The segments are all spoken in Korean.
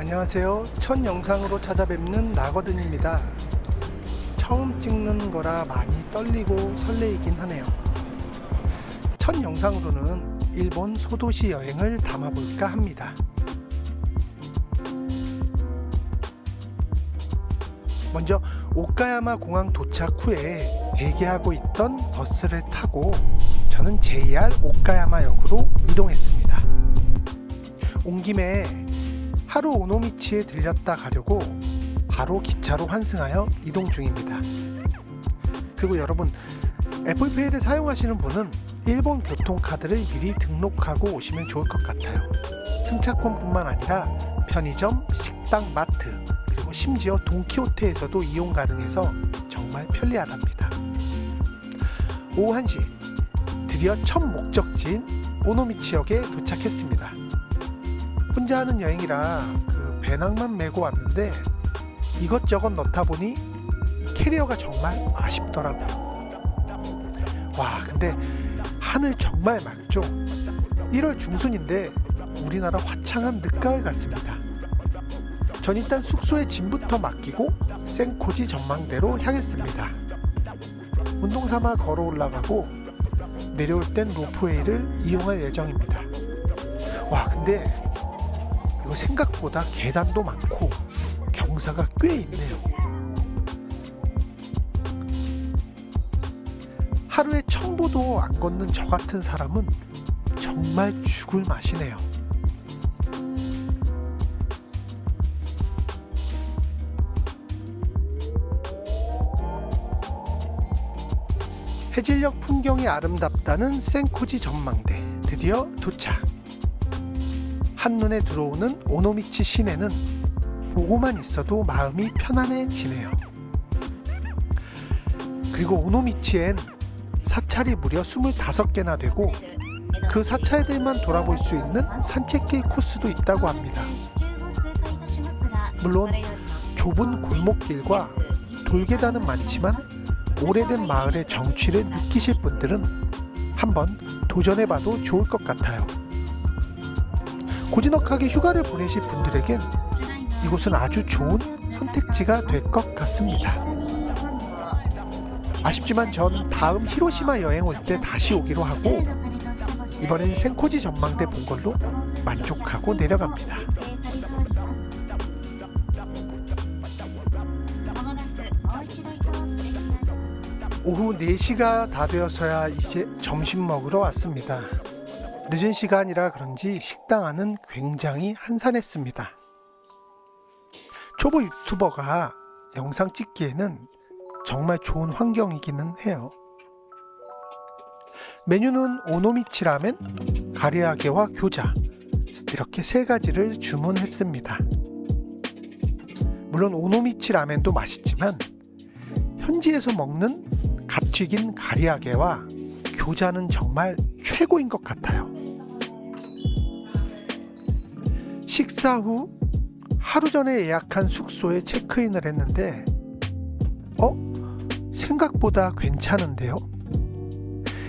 안녕하세요. 첫 영상으로 찾아뵙는 나거든입니다. 처음 찍는 거라 많이 떨리고 설레이긴 하네요. 첫 영상으로는 일본 소도시 여행을 담아볼까 합니다. 먼저 오카야마 공항 도착 후에 대기하고 있던 버스를 타고 저는 JR 오카야마역으로 이동했습니다. 온 김에 하루 오노미치에 들렸다 가려고 바로 기차로 환승하여 이동 중입니다. 그리고 여러분 애플페이를 사용하시는 분은 일본 교통카드를 미리 등록하고 오시면 좋을 것 같아요. 승차권뿐만 아니라 편의점, 식당, 마트 그리고 심지어 돈키호테에서도 이용 가능해서 정말 편리하답니다. 오후 1시 드디어 첫 목적지인 오노미치역에 도착했습니다. 혼자 하는 여행이라 그 배낭만 메고 왔는데 이것저것 넣다 보니 캐리어가 정말 아쉽더라고요. 와, 근데 하늘 정말 맑죠? 1월 중순인데 우리나라 화창한 늦가을 같습니다. 전 일단 숙소에 짐부터 맡기고 생코지 전망대로 향했습니다. 운동 삼아 걸어 올라가고 내려올 땐 로프웨이를 이용할 예정입니다. 와, 근데 이거 생각보다 계단도 많고 경사가 꽤 있네요. 하루에 청보도 안 걷는 저 같은 사람은 정말 죽을 맛이네요. 해질녘 풍경이 아름답다는 센코지 전망대 드디어 도착. 한눈에 들어오는 오노미치 시내는 보고만 있어도 마음이 편안해지네요. 그리고 오노미치엔 사찰이 무려 25개나 되고 그 사찰들만 돌아볼 수 있는 산책길 코스도 있다고 합니다. 물론 좁은 골목길과 돌계단은 많지만 오래된 마을의 정취를 느끼실 분들은 한번 도전해봐도 좋을 것 같아요. 고즈넉하게 휴가를 보내실 분들에겐 이곳은 아주 좋은 선택지가 될 것 같습니다. 아쉽지만 전 다음 히로시마 여행 올 때 다시 오기로 하고 이번엔 생코지 전망대 본 걸로 만족하고 내려갑니다. 오후 4시가 다 되어서야 이제 점심 먹으러 왔습니다. 늦은 시간이라 그런지 식당 안은 굉장히 한산했습니다. 초보 유튜버가 영상 찍기에는 정말 좋은 환경이기는 해요. 메뉴는 오노미치 라멘, 가리아게와 교자 이렇게 세 가지를 주문했습니다. 물론 오노미치 라멘도 맛있지만 현지에서 먹는 갓 튀긴 가리아게와 교자는 정말 최고인 것 같아요. 식사 후 하루 전에 예약한 숙소에 체크인을 했는데 어? 생각보다 괜찮은데요?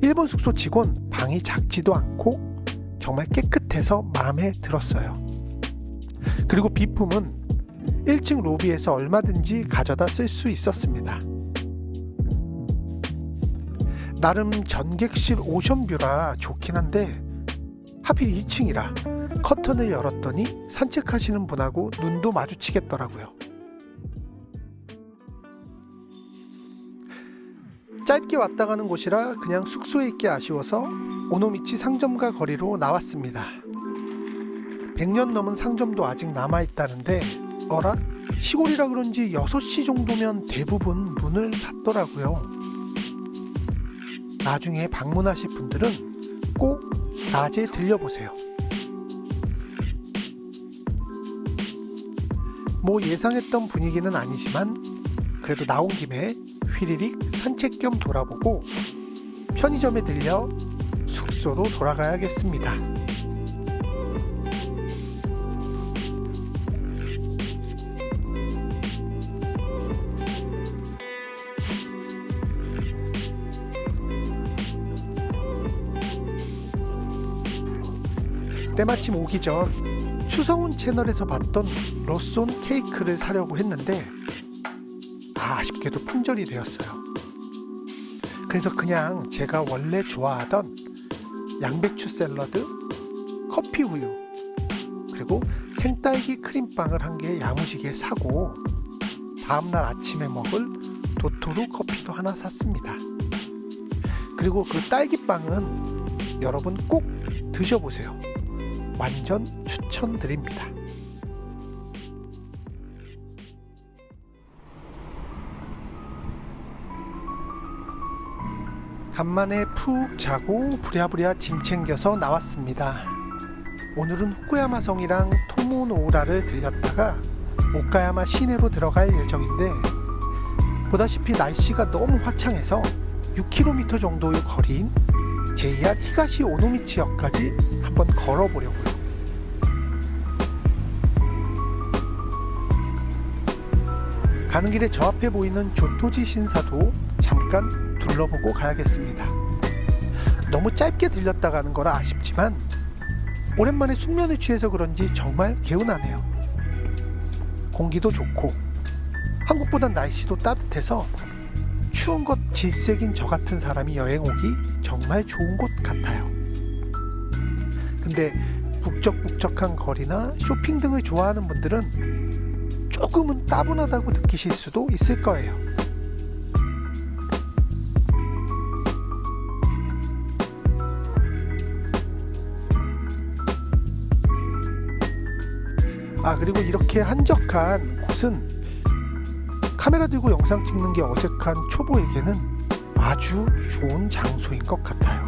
일본 숙소 직원 방이 작지도 않고 정말 깨끗해서 마음에 들었어요. 그리고 비품은 1층 로비에서 얼마든지 가져다 쓸 수 있었습니다. 나름 전객실 오션뷰라 좋긴 한데 하필 2층이라 커튼을 열었더니 산책하시는 분하고 눈도 마주치겠더라고요. 짧게 왔다 가는 곳이라 그냥 숙소에 있기 아쉬워서 오노미치 상점가 거리로 나왔습니다. 100년 넘은 상점도 아직 남아있다는데 어라? 시골이라 그런지 6시 정도면 대부분 문을 닫더라고요. 나중에 방문하실 분들은 꼭 낮에 들려보세요. 뭐 예상했던 분위기는 아니지만 그래도 나온 김에 휘리릭 산책 겸 돌아보고 편의점에 들려 숙소로 돌아가야겠습니다. 때마침 오기 전 추성훈 채널에서 봤던 로손 케이크를 사려고 했는데 아, 아쉽게도 품절이 되었어요. 그래서 그냥 제가 원래 좋아하던 양배추 샐러드, 커피 우유, 그리고 생딸기 크림빵을 한 개 야무지게 사고 다음날 아침에 먹을 도토루 커피도 하나 샀습니다. 그리고 그 딸기빵은 여러분 꼭 드셔보세요. 완전 추천드립니다. 간만에 푹 자고 부랴부랴 짐 챙겨서 나왔습니다. 오늘은 후쿠야마 성이랑 토모노우라를 들렸다가 오카야마 시내로 들어갈 예정인데 보다시피 날씨가 너무 화창해서 6km 정도의 거리인 JR 히가시 오노미치역까지 한번 걸어보려고요. 가는 길에 저 앞에 보이는 조토지 신사도 잠깐 둘러보고 가야겠습니다. 너무 짧게 들렸다 가는 거라 아쉽지만 오랜만에 숙면을 취해서 그런지 정말 개운하네요. 공기도 좋고 한국보단 날씨도 따뜻해서 추운 것 질색인 저 같은 사람이 여행 오기 정말 좋은 곳 같아요. 근데 북적북적한 거리나 쇼핑 등을 좋아하는 분들은 조금은 따분하다고 느끼실 수도 있을 거예요. 아 그리고 이렇게 한적한 곳은 카메라 들고 영상 찍는 게 어색한 초보에게는 아주 좋은 장소인 것 같아요.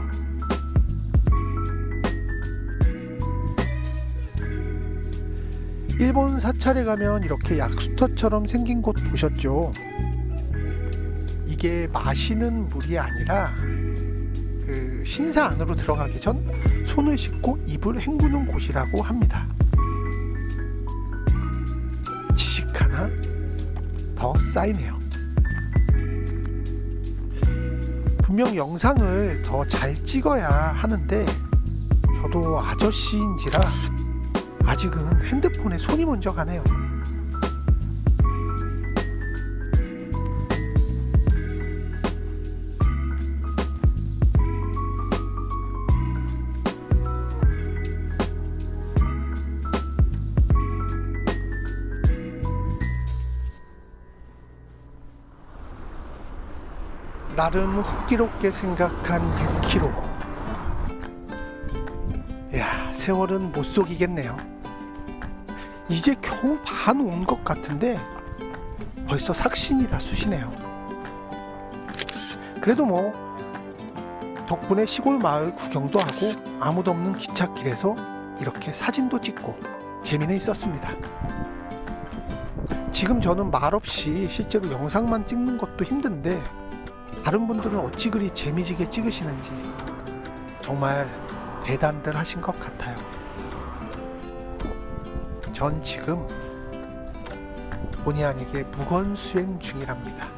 일본 사찰에 가면 이렇게 약수터처럼 생긴 곳 보셨죠? 이게 마시는 물이 아니라 그 신사 안으로 들어가기 전 손을 씻고 입을 헹구는 곳이라고 합니다. 쌓이네요. 분명 영상을 더 잘 찍어야 하는데 저도 아저씨인지라 아직은 핸드폰에 손이 먼저 가네요. 나름 호기롭게 생각한 6km. 야, 세월은 못 속이겠네요. 이제 겨우 반 온 것 같은데 벌써 삭신이 다 쑤시네요. 그래도 뭐 덕분에 시골 마을 구경도 하고 아무도 없는 기찻길에서 이렇게 사진도 찍고 재미는 있었습니다. 지금 저는 말없이 실제로 영상만 찍는 것도 힘든데 다른 분들은 어찌 그리 재미지게 찍으시는지 정말 대단들 하신 것 같아요. 전 지금 본의 아니게 무건 수행 중이랍니다.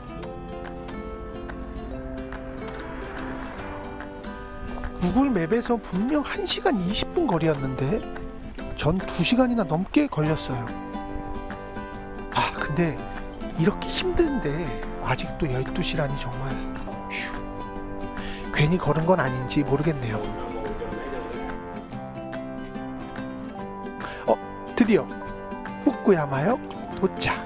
구글 맵에서 분명 1시간 20분 거리였는데 전 2시간이나 넘게 걸렸어요. 아, 근데 이렇게 힘든데 아직도 12시라니 정말 휴, 괜히 걸은 건 아닌지 모르겠네요. 어, 드디어 후쿠야마역 도착.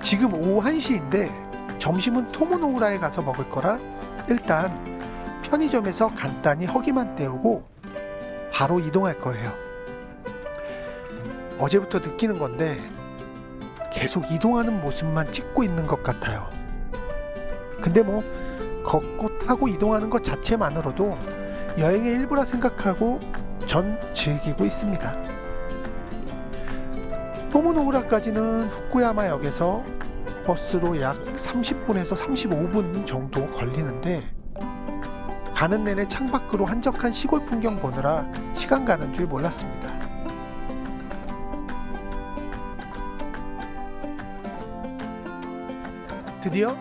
지금 오후 1시인데 점심은 토모노우라에 가서 먹을 거라 일단 편의점에서 간단히 허기만 때우고 바로 이동할 거예요. 어제부터 느끼는 건데 계속 이동하는 모습만 찍고 있는 것 같아요. 근데 뭐 걷고 타고 이동하는 것 자체만으로도 여행의 일부라 생각하고 전 즐기고 있습니다. 토모노우라까지는 후쿠야마역에서 버스로 약 30분에서 35분 정도 걸리는데 가는 내내 창밖으로 한적한 시골 풍경 보느라 시간 가는 줄 몰랐습니다. 드디어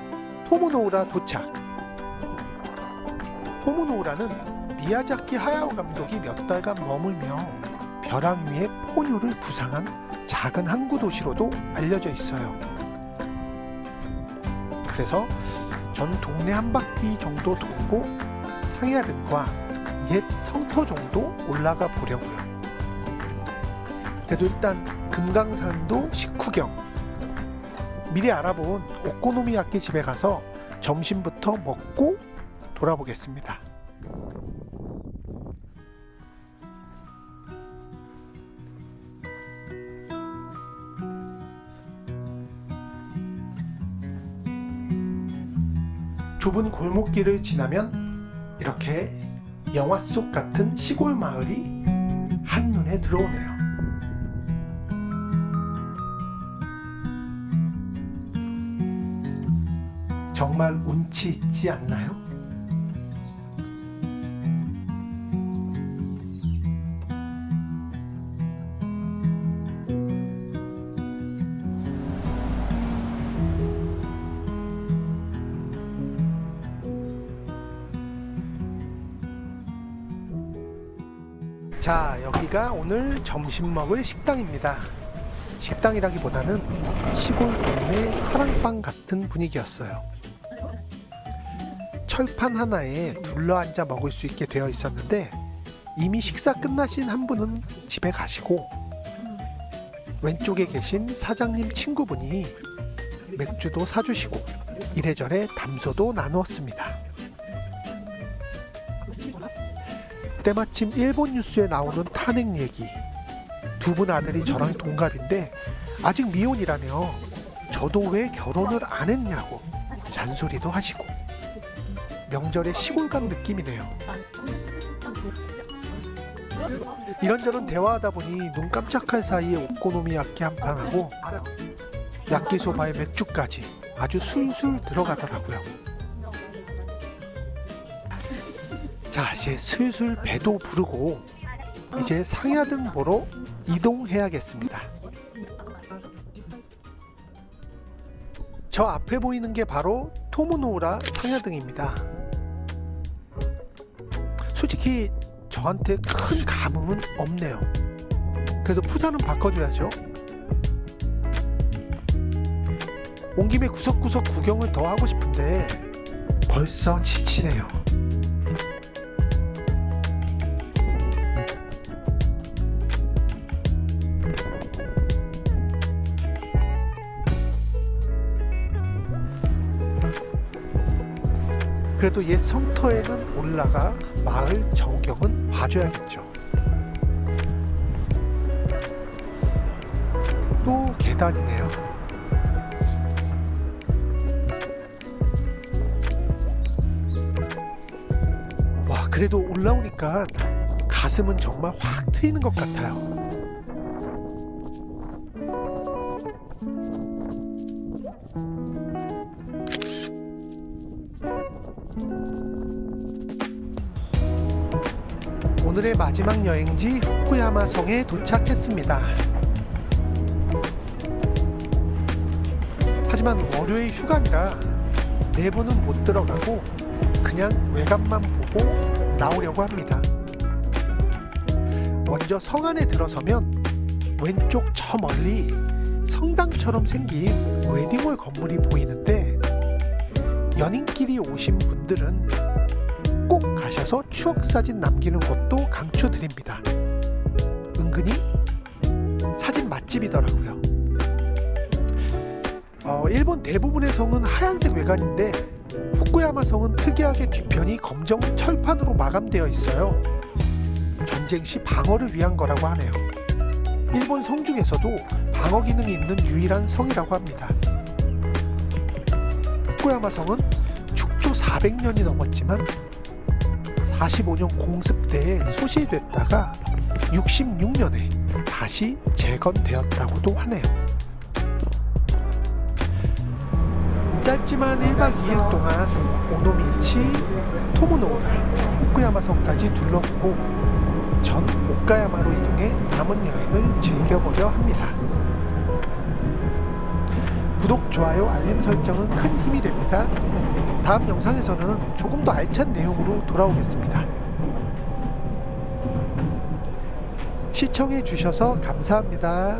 토모노우라 도착. 토모노우라는 미야자키 하야오 감독이 몇 달간 머물며 벼랑 위에 포뇨를 구상한 작은 항구 도시로도 알려져 있어요. 그래서 전 동네 한 바퀴 정도 돌고 상야등과 옛 성터 정도 올라가 보려고요. 그래도 일단 금강산도 식후경 미리 알아본 오코노미야끼 집에 가서 점심부터 먹고 돌아보겠습니다. 좁은 골목길을 지나면 이렇게 영화 속 같은 시골 마을이 한눈에 들어오네요. 정말 운치 있지 않나요? 오늘 점심 먹을 식당입니다. 식당이라기보다는 시골 동네 사랑방 같은 분위기였어요. 철판 하나에 둘러앉아 먹을 수 있게 되어 있었는데 이미 식사 끝나신 한 분은 집에 가시고 왼쪽에 계신 사장님 친구분이 맥주도 사주시고 이래저래 담소도 나누었습니다. 때마침 일본 뉴스에 나오는 탄핵 얘기. 두 분 아들이 저랑 동갑인데 아직 미혼이라며 저도 왜 결혼을 안 했냐고 잔소리도 하시고 명절에 시골 간 느낌이네요. 이런저런 대화하다 보니 눈 깜짝할 사이에 오코노미야끼 한 판하고 야끼소바에 맥주까지 아주 술술 들어가더라고요. 자, 이제 슬슬 배도 부르고 이제 상야등 보러 이동해야겠습니다. 저 앞에 보이는 게 바로 토모노우라 상야등입니다. 솔직히 저한테 큰 감흥은 없네요. 그래도 푸자는 바꿔줘야죠. 온 김에 구석구석 구경을 더 하고 싶은데 벌써 지치네요. 그래도 옛 성터에는 올라가 마을 전경은 봐줘야겠죠. 또 계단이네요. 와, 그래도 올라오니까 가슴은 정말 확 트이는 것 같아요. 마지막 여행지 후쿠야마 성에 도착했습니다. 하지만 월요일 휴가니라 내부는 못 들어가고 그냥 외관만 보고 나오려고 합니다. 먼저 성 안에 들어서면 왼쪽 저 멀리 성당처럼 생긴 웨딩홀 건물이 보이는데 연인끼리 오신 분들은 꼭 가셔서 추억사진 남기는 것도 강추드립니다. 은근히 사진 맛집이더라고요. 어, 일본 대부분의 성은 하얀색 외관인데 후쿠야마 성은 특이하게 뒤편이 검정 철판으로 마감되어 있어요. 전쟁 시 방어를 위한 거라고 하네요. 일본 성 중에서도 방어 기능이 있는 유일한 성이라고 합니다. 후쿠야마 성은 축조 400년이 넘었지만 45년 공습 때에 소실됐다가 66년에 다시 재건되었다고도 하네요. 짧지만 1박 2일 동안 오노미치, 토모노우라, 후쿠야마 성까지 둘러보고 전 오카야마로 이동해 남은 여행을 즐겨보려 합니다. 구독, 좋아요, 알림 설정은 큰 힘이 됩니다. 다음 영상에서는 조금 더 알찬 내용으로 돌아오겠습니다. 시청해 주셔서 감사합니다.